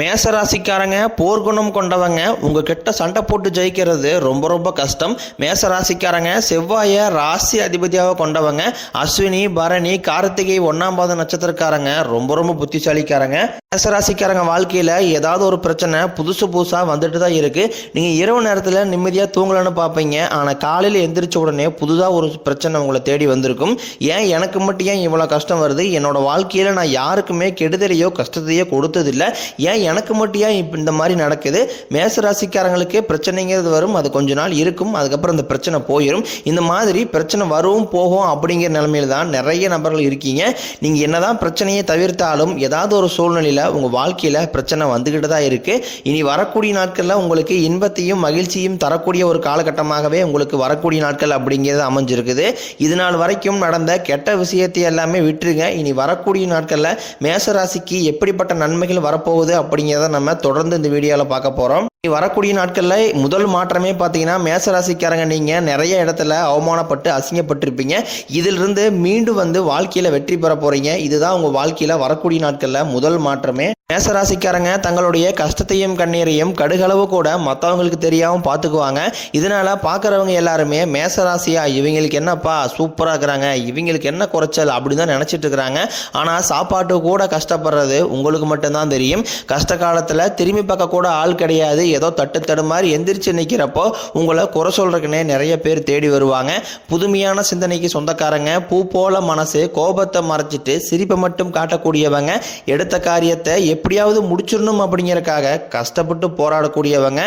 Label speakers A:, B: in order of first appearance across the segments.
A: மேசராசிக்காரங்க போர்க்குணம் கொண்டவங்க உங்ககிட்ட சண்டை போட்டு ஜெயிக்கிறது ரொம்ப ரொம்ப கஷ்டம். மேசராசிக்காரங்க செவ்வாயை ராசி அதிபதியாக கொண்டவங்க அஸ்வினி பரணி கார்த்திகை ஒன்னாம் பாத நட்சத்திரக்காரங்க ரொம்ப ரொம்ப புத்திசாலிக்காரங்க. மேசராசிக்காரங்க வாழ்க்கையில் ஏதாவது ஒரு பிரச்சனை புதுசு புதுசாக வந்துட்டு தான் இருக்குது நீங்கள் இரவு நேரத்தில் நிம்மதியாக தூங்கலன்னு பார்ப்பீங்க. ஆனால் காலையில் எந்திரிச்ச உடனே புதுதாக ஒரு பிரச்சனை உங்களை தேடி வந்திருக்கும். ஏன் எனக்கு மட்டும் ஏன் இவ்வளோ கஷ்டம் வருது? என்னோட வாழ்க்கையில் நான் யாருக்குமே கெடுதலையோ கஷ்டத்தையோ கொடுத்ததில்லை. ஏன் எனக்கு மட்டும் ஏன் இப்போ இந்த மாதிரி நடக்குது? மேச ராசிக்காரங்களுக்கு பிரச்சனைங்கிறது வரும். அது கொஞ்ச நாள் இருக்கும். அதுக்கப்புறம் இந்த பிரச்சனை போயிடும் இந்த மாதிரி பிரச்சனை வரும் போகும் அப்படிங்கிற நிலமையில் தான் நிறைய நபர்கள் இருக்கீங்க. நீங்கள் என்னதான் பிரச்சனையை தவிர்த்தாலும் ஏதாவது ஒரு சூழ்நிலையில் உங்கள் வாழ்க்கையில் பிரச்சனை வந்துக்கிட்டு தான் இருக்குது இனி வரக்கூடிய நாட்களில் உங்களுக்கு இன்பத்தையும் மகிழ்ச்சியும் தரக்கூடிய ஒரு காலகட்டமாகவே உங்களுக்கு வரக்கூடிய நாட்கள் அப்படிங்கிறது அமைஞ்சிருக்குது. இது நாள் வரைக்கும் நடந்த கெட்ட விஷயத்தை எல்லாமே விட்டுருங்க. இனி வரக்கூடிய நாட்களில் மேசராசிக்கு எப்படிப்பட்ட நன்மைகள் வரப்போகுது அப்படிங்கிறத நம்ம தொடர்ந்து இந்த வீடியோவில் பார்க்க போகிறோம் வரக்கூடிய நாட்களில் முதல் மாற்றமே பார்த்தீங்கன்னா மேசராசிக்காரங்க நீங்கள் நிறைய இடத்துல அவமானப்பட்டு அசிங்கப்பட்டிருப்பீங்க. இதிலிருந்து மீண்டும் வந்து வாழ்க்கையில் வெற்றி பெற போகிறீங்க இதுதான் உங்கள் வாழ்க்கையில் வரக்கூடிய நாட்களில் முதல் மாற்றமே. மேசராசிக்காரங்க தங்களுடைய கஷ்டத்தையும் கண்ணீரையும் கடுகளவு கூட மற்றவங்களுக்கு தெரியாமல் பார்த்துக்குவாங்க இதனால் பார்க்குறவங்க எல்லாருமே மேசராசியா இவங்களுக்கு என்னப்பா சூப்பராக இருக்கிறாங்க இவங்களுக்கு என்ன குறைச்சல் அப்படின்னு தான் நினச்சிட்டு இருக்கிறாங்க. ஆனால் சாப்பாட்டு கூட கஷ்டப்படுறது உங்களுக்கு மட்டும்தான் தெரியும். கஷ்ட காலத்தில் திரும்பி பார்க்க கூட ஆள் கிடையாது. ஏதோ தட்டு தடுமாறி மாதிரி எந்திரிச்சு நிற்கிறப்போ உங்களை குறை சொல்கிறதுக்குனே நிறைய பேர் தேடி வருவாங்க. புதுமையான சிந்தனைக்கு சொந்தக்காரங்க பூ போல மனசு கோபத்தை மறைச்சிட்டு சிரிப்பை மட்டும் காட்டக்கூடியவங்க எடுத்த காரியத்தை எப்படியாவது முடிச்சிடணும் அப்படிங்கிறக்காக கஷ்டப்பட்டு போராடக்கூடியவங்க.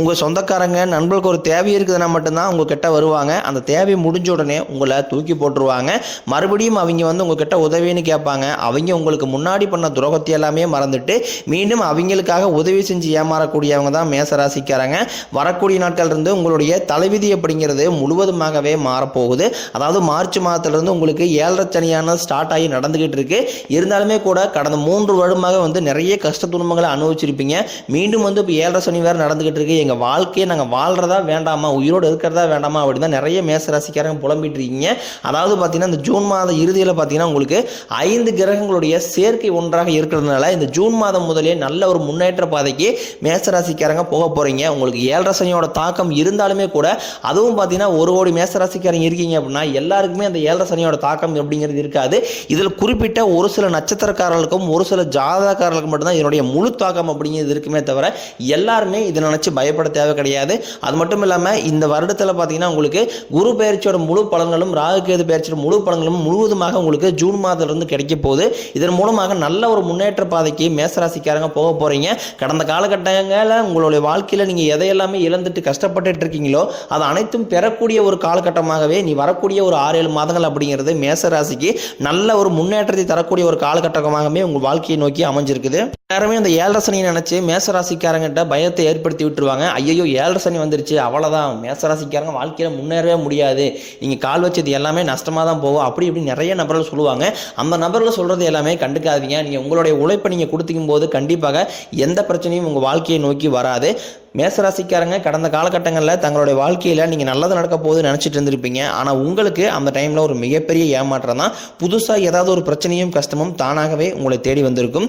A: உங்கள் சொந்தக்காரங்க நண்பர்களுக்கு ஒரு தேவை இருக்குதுன்னா மட்டும்தான் உங்ககிட்ட வருவாங்க. அந்த தேவை முடிஞ்ச உடனே உங்களை தூக்கி போட்டுருவாங்க. மறுபடியும் அவங்க வந்து உங்ககிட்ட உதவின்னு கேட்பாங்க. அவங்க உங்களுக்கு முன்னாடி பண்ண துரோகத்தை எல்லாமே மறந்துட்டு மீண்டும் அவங்களுக்காக உதவி செஞ்சு ஏமாறக்கூடியவங்க தான் மேசராசிக்காரங்க வரக்கூடிய நாட்கள் இருந்து உங்களுடைய தலைவிதி அப்படிங்கிறது முழுவதுமாகவே மாறப்போகுது. அதாவது மார்ச் மாதத்துலேருந்து உங்களுக்கு ஏழரை சனியான ஸ்டார்ட் ஆகி நடந்துகிட்டு இருக்கு. இருந்தாலுமே கூட கடந்த மூன்று வருடமாக வந்து நிறைய கஷ்ட துன்பங்களை அனுபவிச்சிருப்பீங்க. மீண்டும் வந்து இப்போ ஏழரை சனி வேறு நடந்துகிட்டு இருக்கு. எங்கள் வாழ்க்கையை நாங்கள் வாழ்றதா வேண்டாமா? உயிரோடு இருக்கிறதா வேண்டாமா? அப்படின்னு தான் நிறைய மேசராசிக்காரங்க புலம்பிட்டு இருக்கீங்க. அதாவது பார்த்தீங்கன்னா இந்த ஜூன் மாத இறுதியில் பார்த்தீங்கன்னா உங்களுக்கு ஐந்து கிரகங்களுடைய சேர்க்கை ஒன்றாக இருக்கிறதுனால இந்த ஜூன் மாதம் முதலே நல்ல ஒரு முன்னேற்ற பாதைக்கு மேசராசிக்காரங்க போக போகிறீங்க உங்களுக்கு ஏழரை சனியோட தாக்கம் இருந்தாலுமே கூட அதுவும் பார்த்தீங்கன்னா ஒரு கோடி மேசராசிக்காரங்க இருக்கீங்க அப்படின்னா எல்லாருக்குமே அந்த ஏழரை சனியோட தாக்கம் அப்படிங்கிறது இருக்காது. இதில் குறிப்பிட்ட ஒரு சில நட்சத்திரக்காரர்களுக்கும் ஒரு சில ஜாதகக்காரர்களுக்கு மட்டும்தான் இதனுடைய முழு தாக்கம் அப்படிங்கிறது இருக்குமே தவிர எல்லாருமே இதை நினச்சி பயப்பட தேவை கிடையாது. அது மட்டும் இல்லாமல் இந்த வருடத்தில் பார்த்தீங்கன்னா உங்களுக்கு குரு பயிற்சியோட முழு பலன்களும் ராகுகேது பயிற்சியோட முழு பலன்களும் முழுவதுமாக உங்களுக்கு ஜூன் மாதத்திலிருந்து கிடைக்க போகுது. இதன் மூலமாக நல்ல ஒரு முன்னேற்ற பாதைக்கு மேசராசிக்காரங்க போக போகிறீங்க கடந்த காலகட்டங்களில் உங்களுடைய வாழ்க்கையில் நீங்கள் எதையெல்லாமே இழந்துட்டு கஷ்டப்பட்டுட்டு இருக்கீங்களோ அது அனைத்தும் பெறக்கூடிய ஒரு காலகட்டமாகவே நீ வரக்கூடிய ஒரு ஆறு ஏழு மாதங்கள் அப்படிங்கிறது மேசராசிக்கு நல்ல ஒரு முன்னேற்றத்தை தரக்கூடிய ஒரு காலகட்டமாகவே உங்கள் வாழ்க்கையை நோக்கி அமைஞ்சிருக்குது. எல்லாருமே அந்த ஏழரை சனியை நினச்சி மேசராசிக்காரங்கிட்ட பயத்தை ஏற்படுத்தி விட்டுருவாங்க. ஐயோ ஏழரை சனி வந்துருச்சு அவ்வளோதான் மேசராசிக்காரங்க வாழ்க்கையில் முன்னேறவே முடியாது. நீங்கள் கால் வச்சது எல்லாமே நஷ்டமாக தான் போகும். அப்படி இப்படி நிறைய நபர்கள் சொல்லுவாங்க. அந்த நபர்கள் சொல்கிறது எல்லாமே கண்டுக்காதீங்க. நீங்கள் உங்களுடைய உழைப்பை நீங்கள் கொடுத்துக்கும் போது கண்டிப்பாக எந்த பிரச்சனையும் உங்கள் வாழ்க்கையை நோக்கி வராது. மேசராசிக்காரங்க கடந்த காலகட்டங்களில் தங்களுடைய வாழ்க்கையில் நீங்கள் நல்லது நடக்க போகுது நினச்சிட்டு இருந்திருப்பீங்க. ஆனால் உங்களுக்கு அந்த டைமில் ஒரு மிகப்பெரிய ஏமாற்றம் தான். புதுசாக ஏதாவது ஒரு பிரச்சனையும் கஷ்டமும் தானாகவே உங்களை தேடி வந்திருக்கும்.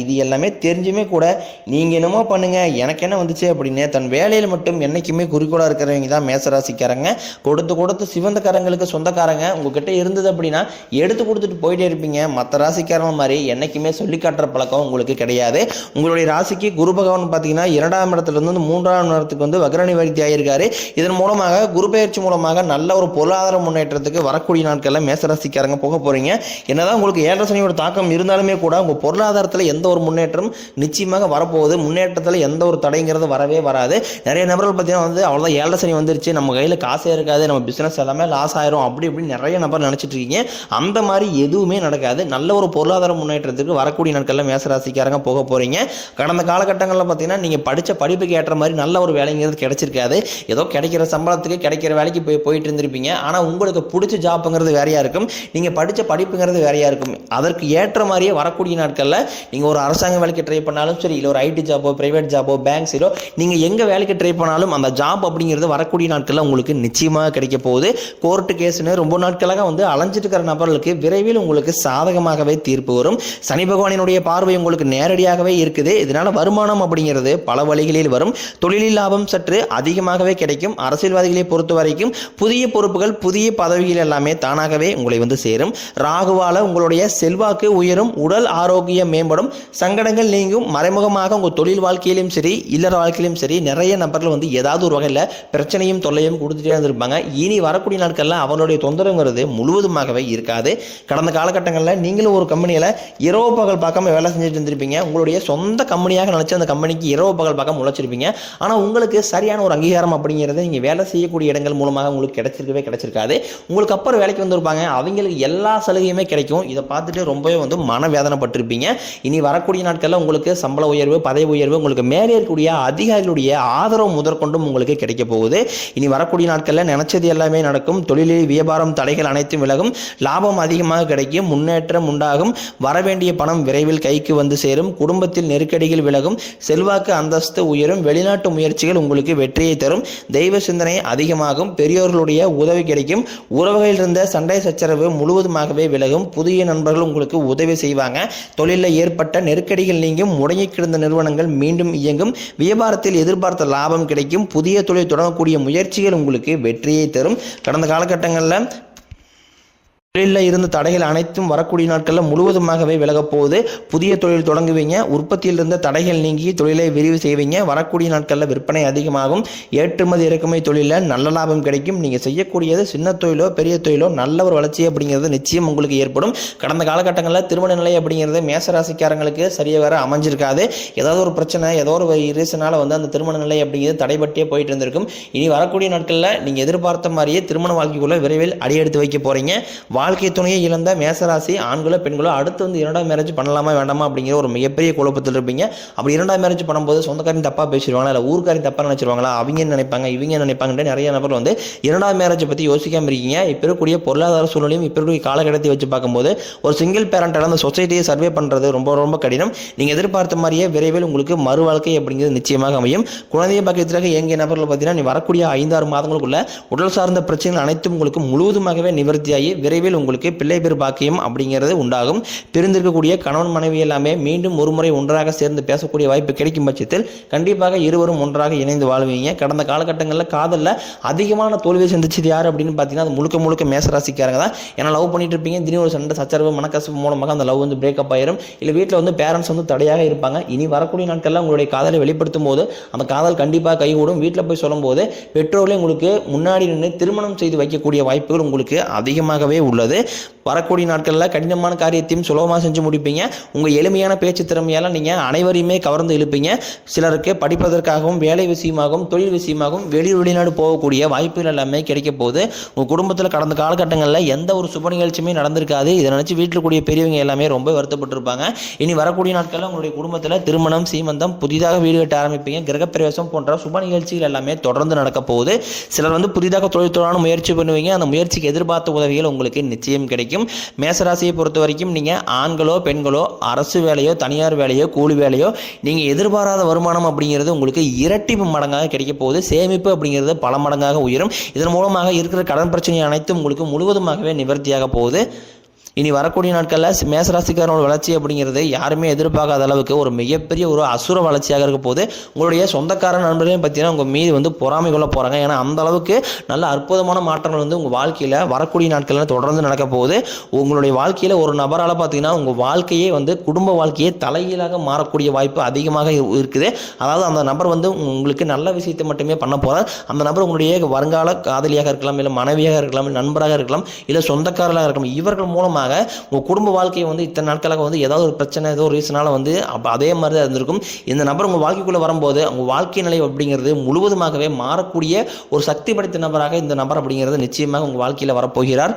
A: இது எல்லாமே தெரிஞ்சுமே கூட நீங்கள் என்னமோ பண்ணுங்கள் எனக்கு என்ன வந்துச்சு அப்படின்னு தன் வேலையில் மட்டும் என்றைக்குமே குறிக்கோளாக இருக்கிறவங்க தான் மேசராசிக்காரங்க. கொடுத்து கொடுத்து சிவந்தக்காரங்களுக்கு சொந்தக்காரங்க. உங்ககிட்ட இருந்தது அப்படின்னா எடுத்து கொடுத்துட்டு போயிட்டே இருப்பீங்க. மற்ற ராசிக்காரங்க மாதிரி என்னைக்குமே சொல்லி காட்டுற பழக்கம் உங்களுக்கு கிடையாது. உங்களுடைய ராசிக்கு குரு பகவான் பார்த்தீங்கன்னா இரண்டாம் இடத்துல இருந்து மூன்றாம் இடத்துக்கு வந்து வக்ரணி வரித்தி ஆகியிருக்காரு இதன் மூலமாக குரு பயிற்சி மூலமாக நல்ல ஒரு பொருளாதார முன்னேற்றத்துக்கு வரக்கூடிய நாட்களில் மேசராசிக்காரங்க போக போகிறீங்க என்னதான் உங்களுக்கு ஏழரை சனியோட தாக்கம் இருந்தாலுமே கூட உங்கள் பொருளாதாரத்தில் எந்த ஒரு முன்னேற்றம் நிச்சயமாக வரப்போகுது. முன்னேற்றத்தில் எந்த ஒரு தடைங்கிறது வரவே வராது. நிறைய நபர்கள் பார்த்தீங்கன்னா வந்து அவ்வளோதான் ஏழரை சனி வந்துருச்சு. நம்ம கையில் காசே இருக்காது. நம்ம பிஸ்னஸ் எல்லாமே லாஸ் ஆயிரும். அப்படி இப்படி நிறைய நபர் நினச்சிட்டு இருக்கீங்க. அந்த மாதிரி எதுவுமே நடக்காது. நல்ல ஒரு பொருளாதார முன்னேற்றத்துக்கு வரக்கூடிய நாட்களில் மேசராசிக்காரங்க போக போகிறீங்க கடந்த காலகட்டங்களில் பார்த்தீங்கன்னா நீங்கள் படித்த படிப்புக்கு ஏற்ற மாதிரி நல்ல ஒரு வேலைங்கிறது கிடைச்சிருக்காது. ஏதோ கிடைக்கிற சம்பளத்துக்கு கிடைக்கிற வேலைக்கு போய் போயிட்டு இருந்திருப்பீங்க. ஆனால் உங்களுக்கு பிடிச்ச ஜாப்புங்கிறது வேறையாக இருக்கும். நீங்கள் படித்த படிப்புங்கிறது வேறையாக இருக்கும். அதற்கு ஏற்ற மாதிரியே வரக்கூடிய நாட்களில் நீங்கள் ஒரு அரசாங்க வேலைக்கு ட்ரை பண்ணாலும் சரி இல்லை ஒரு ஐடி ஜாபோ ப்ரைவேட் ஜாப்போ பேங்க்ஸிலோ நீங்கள் எங்கே வேலைக்கு ட்ரை பண்ணாலும் அந்த ஜாப் அப்படிங்கிறது வரக்கூடிய நாட்களில் உங்களுக்கு நிச்சயமாக கிடைக்க போகுது. கோர்ட்டு கேஸ்னு ரொம்ப நாட்களாக வந்து அலைஞ்சிட்டு இருக்கிற நபர்களுக்கு விரைவில் உங்களுக்கு சாதகமாகவே தீர்ப்பு வரும். சனி பகவானினுடைய பார்வை உங்களுக்கு நேரடியாகவே இருக்குது. இதனால் வருமானம் அப்படிங்கிறது பல வழிகளில் வரும். தொழிலில் லாபம் சற்று அதிகமாகவே கிடைக்கும். அரசியல்வாதிகளை பொறுத்த வரைக்கும் புதிய பொறுப்புகள் புதிய பதவிகள் எல்லாமே தானாகவே உங்களை வந்து சேரும். ராகுவால உங்களுடைய செல்வாக்கு உயரும். உடல் ஆரோக்கியம் மேம்படும். சங்கடங்கள் நீங்கும். மறைமுகமாக உங்கள் தொழில் வாழ்க்கையிலும் சரி இல்லற வாழ்க்கையிலும் சரி நிறைய நபர்கள் வந்து ஏதாவது ஒரு வகையில் பிரச்சனையும் தொல்லையும் கொடுத்துட்டே இருந்திருப்பாங்க. இனி வரக்கூடிய நாட்களில் அவங்களுடைய தொந்தரவுங்கிறது முழுவதுமாகவே இருக்காது. கடந்த காலகட்டங்களில் நீங்களும் ஒரு கம்பெனியில் இரவு பகல் பார்க்காம வேலை செஞ்சுட்டு இருந்திருப்பீங்க. உங்களுடைய சொந்த கம்பெனியாக நினச்சி அந்த கம்பெனிக்கு இரவு பகல் பார்க்காம உழைச்சிருப்பீங்க. ஆனால் உங்களுக்கு சரியான ஒரு அங்கீகாரம் அப்படிங்கிறது நீங்கள் வேலை செய்யக்கூடிய இடங்கள் மூலமாக உங்களுக்கு கிடைச்சிருக்கவே கிடைச்சிருக்காது. உங்களுக்கு அப்புறம் வேலைக்கு வந்திருப்பாங்க. அவங்களுக்கு எல்லா சலுகையுமே கிடைக்கும். இதை பார்த்துட்டு ரொம்பவே வந்து மனவேதனைப்பட்டிருப்பீங்க. இனி வரக்கூடிய நாட்களில் உங்களுக்கு சம்பள உயர்வு பதவி உயர்வு உங்களுக்கு மேலே இருக்கக்கூடிய அதிகாரிகளுடைய ஆதரவு முதற்கொண்டும் உங்களுக்கு கிடைக்க போகுது. இனி வரக்கூடிய நாட்களில் நினைச்சது எல்லாமே நடக்கும். தொழிலில் வியாபாரம் தடைகள் அனைத்தும் விலகும். லாபம் அதிகமாக கிடைக்கும். முன்னேற்றம் உண்டாகும். வரவேண்டிய பணம் விரைவில் கைக்கு வந்து சேரும். குடும்பத்தில் நெருக்கடிகள் விலகும். செல்வாக்கு அந்தஸ்து உயரும். வெளிநாட்டு முயற்சிகள் உங்களுக்கு வெற்றியை தரும். தெய்வ சிந்தனை அதிகமாகும். பெரியோர்களுடைய உதவி கிடைக்கும். உறவுகளில் இருந்த சண்டை சச்சரவு முழுவதுமாகவே விலகும். புதிய நண்பர்கள் உங்களுக்கு உதவி செய்வாங்க. தொழிலில் ஏற்பட்ட நெருக்கடிகள் நீங்கும் முடங்கி கிடந்த நிறுவனங்கள் மீண்டும் இயங்கும். வியாபாரத்தில் எதிர்பார்த்த லாபம் கிடைக்கும். புதிய தொழில் தொடங்கக்கூடிய முயற்சிகள் உங்களுக்கு வெற்றியை தரும். கடந்த காலகட்டங்களில் தொழிலில் இருந்த தடைகள் அனைத்தும் வரக்கூடிய நாட்களில் முழுவதுமாகவே விலகப் போகுது. புதிய தொழில் தொடங்குவீங்க. உற்பத்தியில் இருந்த தடைகள் நீங்கி தொழிலை விரிவு செய்வீங்க. வரக்கூடிய நாட்களில் விற்பனை அதிகமாகும். ஏற்றுமதி இறக்குமதி தொழிலில் நல்ல லாபம் கிடைக்கும். நீங்கள் செய்யக்கூடியது சின்ன தொழிலோ பெரிய தொழிலோ நல்ல ஒரு வளர்ச்சி அப்படிங்கிறது நிச்சயம் உங்களுக்கு ஏற்படும். கடந்த காலகட்டங்களில் திருமண நிலை அப்படிங்கிறது மேசராசிக்காரங்களுக்கு சரியாக வர அமைஞ்சிருக்காது. ஏதாவது ஒரு பிரச்சனை ஏதோ ஒரு ரீசனால் வந்து அந்த திருமண நிலை அப்படிங்கிறது தடைபட்டே போயிட்டு இருந்திருக்கும். இனி வரக்கூடிய நாட்களில் நீங்கள் எதிர்பார்த்த மாதிரியே திருமண வாழ்க்கைக்குள்ளே விரைவில் அடியெடுத்து வைக்க போகிறீங்க வாழ்க்கை துணையை இழந்த மேசராசி ஆண்களோ பெண்களோ அடுத்து வந்து இரண்டாம் மேரேஜ் பண்ணலாமா வேண்டாமா அப்படிங்கிற ஒரு மிகப்பெரிய குழப்பத்தில் இருப்பீங்க. அப்படி இரண்டாம் மேரேஜ் பண்ணும்போது சொந்தக்காரன் தப்பாக பேசிடுவாங்களா இல்லை ஊருக்காரன் தப்பாக நினச்சிருவாங்களா அவங்க என்ன நினைப்பாங்க இவங்க என்ன நினைப்பாங்கன்ற நிறைய நபர் வந்து இரண்டாம் மேரேஜ் பற்றி யோசிக்காம இருக்கீங்க. இப்போ இருக்கக்கூடிய பொருளாதார சூழ்நிலையும் இப்போ இருக்கக்கூடிய காலகட்டத்தை வச்சு பார்க்கும்போது ஒரு சிங்கிள் பேரண்டால் அந்த சொசைட்டியை சர்வே பண்ணுறது ரொம்ப ரொம்ப கடினம். நீங்கள் எதிர்பார்த்த மாதிரியே விரைவில் உங்களுக்கு மறு வாழ்க்கை அப்படிங்கிறது நிச்சயமாக அமையும். குழந்தைய பக்கத்திற்காக எங்கே நபர்கள் பார்த்தீங்கன்னா நீ வரக்கூடிய ஐந்தாறு மாதங்களுக்குள்ள உடல் சார்ந்த பிரச்சனைகள் அனைத்தும் உங்களுக்கு முழுவதுமாகவே நிவர்த்தியாகி விரைவில் உங்களுக்கு பிள்ளை பேர் பாக்கியம் அப்படிங்கிறது உண்டாகும். பிரிந்திருக்கக்கூடிய கணவன் மனைவி எல்லாமே மீண்டும் ஒரு முறை ஒன்றாக சேர்ந்து பேசக்கூடிய வாய்ப்பு கிடைக்கும் பட்சத்தில் கண்டிப்பாக இருவரும் ஒன்றாக இணைந்து வாழ்வீங்க. கடந்த காலகட்டங்களில் காதலில் அதிகமான தோல்வியை சந்திச்சது யார் அப்படின்னு பார்த்தீங்கன்னா அது முழுக்க முழுக்க மேசராசிக்காரங்க தான். ஏன்னா லவ் பண்ணிட்டு இருப்பீங்க. திடீர்னு ஒரு சண்டை சச்சரவு மனக்கசப்பு மூலமாக அந்த லவ் வந்து பிரேக்கப் ஆயிரும். இல்லை வீட்டில் வந்து பேரண்ட்ஸ் வந்து தடையாக இருப்பாங்க. இனி வரக்கூடிய நாட்களில் உங்களுடைய காதலை வெளிப்படுத்தும் போது அந்த காதல் கண்டிப்பாக கைகூடும். வீட்டில் போய் சொல்லும்போது பெற்றோர்களே உங்களுக்கு முன்னாடி நின்று திருமணம் செய்து வைக்கக்கூடிய வாய்ப்புகள் உங்களுக்கு அதிகமாகவே உள்ளது. வரக்கூடிய நாட்களில் கடினமான காரியத்தையும் சுலபமாக செஞ்சு முடிப்பீங்க. உங்கள் எளிமையான பேச்சு திறமையால் நீங்கள் அனைவரையுமே கவர்ந்து இழுப்பீங்க. சிலருக்கு படிப்பதற்காகவும் வேலை விஷயமாகவும் தொழில் விஷயமாகவும் வெளி வெளிநாடு போகக்கூடிய வாய்ப்புகள் எல்லாமே கிடைக்க போகுது. உங்கள் குடும்பத்தில் கடந்த காலகட்டங்களில் எந்த ஒரு சுப நிகழ்ச்சியுமே நடந்திருக்காது. இதை நினச்சி வீட்டில் கூடிய பெரியவங்க எல்லாமே ரொம்ப வருத்தப்பட்டிருப்பாங்க. இனி வரக்கூடிய நாட்களில் உங்களுடைய குடும்பத்தில் திருமணம் சீமந்தம் புதிதாக வீடு கட்ட ஆரம்பிப்பீங்க. கிரகப்பிரவேசம் போன்ற சுப நிகழ்ச்சிகள் எல்லாமே தொடர்ந்து நடக்க போகுது. சிலர் வந்து புதிதாக தொழில் தொழிலான முயற்சி பண்ணுவீங்க. அந்த முயற்சிக்கு எதிர்பார்த்த உதவிகள் உங்களுக்கு நிச்சயம் கிடைக்கும். மேசராசியை பொறுத்த வரைக்கும் நீங்கள் ஆண்களோ பெண்களோ அரசு வேலையோ தனியார் வேலையோ கூலி வேலையோ நீங்கள் எதிர்பாராத வருமானம் அப்படிங்கிறது உங்களுக்கு இரட்டிப்பு மடங்காக கிடைக்க போகுது. சேமிப்பு அப்படிங்கிறது பல மடங்காக உயரும். இதன் மூலமாக இருக்கிற கடன் பிரச்சனை அனைத்தும் உங்களுக்கு முழுவதுமாகவே நிவர்த்தியாக போகுது. இனி வரக்கூடிய நாட்களில் மேசராசிக்காரனோட வளர்ச்சி அப்படிங்கிறது யாருமே எதிர்பார்க்காத அளவுக்கு ஒரு மிகப்பெரிய ஒரு அசுர வளர்ச்சியாக இருக்க போது உங்களுடைய சொந்தக்கார நண்பர்களையும் பார்த்தீங்கன்னா உங்கள் மீது வந்து பொறாமை கொள்ள போகிறாங்க ஏன்னா அந்த அளவுக்கு நல்ல அற்புதமான மாற்றங்கள் வந்து உங்கள் வாழ்க்கையில் வரக்கூடிய நாட்களில் தொடர்ந்து நடக்க போகுது. உங்களுடைய வாழ்க்கையில் ஒரு நபரால் பார்த்தீங்கன்னா உங்கள் வாழ்க்கையே வந்து குடும்ப வாழ்க்கையே தலைகீழாக மாறக்கூடிய வாய்ப்பு அதிகமாக இரு- இருக்குது. அதாவது அந்த நபர் வந்து உங்களுக்கு நல்ல விஷயத்தை மட்டுமே பண்ண போகிறார் அந்த நபர் உங்களுடைய வருங்கால காதலியாக இருக்கலாம் இல்லை மனைவியாக இருக்கலாம் நண்பராக இருக்கலாம் இல்லை சொந்தக்காரராக இருக்கலாம். இவர்கள் மூலமாக காரணமாக உங்கள் குடும்ப வாழ்க்கையை வந்து இத்தனை நாட்களாக வந்து ஏதாவது ஒரு பிரச்சனை ஏதோ ஒரு ரீசனால் வந்து அப்போ அதே மாதிரி தான் இருந்திருக்கும். இந்த நபர் உங்கள் வாழ்க்கைக்குள்ளே வரும்போது உங்கள் வாழ்க்கை நிலை அப்படிங்கிறது முழுவதுமாகவே மாறக்கூடிய ஒரு சக்தி படைத்த நபராக இந்த நபர் அப்படிங்கிறது நிச்சயமாக உங்கள் வாழ்க்கையில் வரப்போகிறார்.